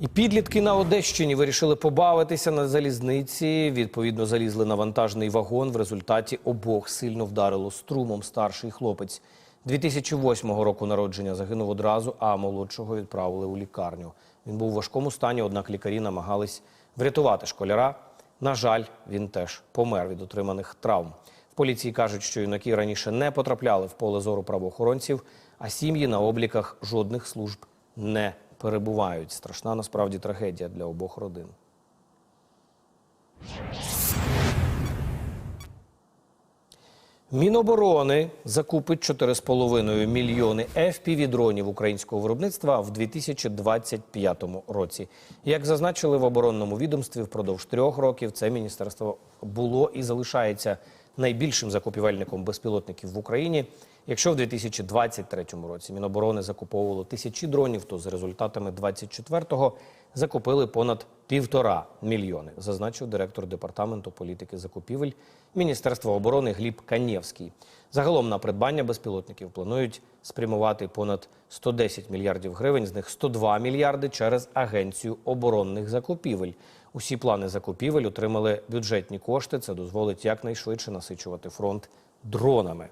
І підлітки на Одещині вирішили побавитися на залізниці. Відповідно, залізли на вантажний вагон. В результаті обох сильно вдарило струмом старший хлопець. 2008 року народження загинув одразу, а молодшого відправили у лікарню. Він був у важкому стані, однак лікарі намагались врятувати школяра. На жаль, він теж помер від отриманих травм. В поліції кажуть, що юнаки раніше не потрапляли в поле зору правоохоронців, а сім'ї на обліках жодних служб не перебувають. Страшна насправді трагедія для обох родин. Міноборони закупить 4,5 мільйони FPV-дронів українського виробництва в 2025 році. Як зазначили в оборонному відомстві, впродовж трьох років це міністерство було і залишається найбільшим закупівельником безпілотників в Україні. Якщо в 2023 році Міноборони закуповувало тисячі дронів, то за результатами 24-го закупили понад півтора мільйони, зазначив директор департаменту політики закупівель Міністерства оборони Гліб Канєвський. Загалом на придбання безпілотників планують спрямувати понад 110 мільярдів гривень, з них 102 мільярди через агенцію оборонних закупівель. Усі плани закупівель отримали бюджетні кошти. Це дозволить якнайшвидше насичувати фронт дронами.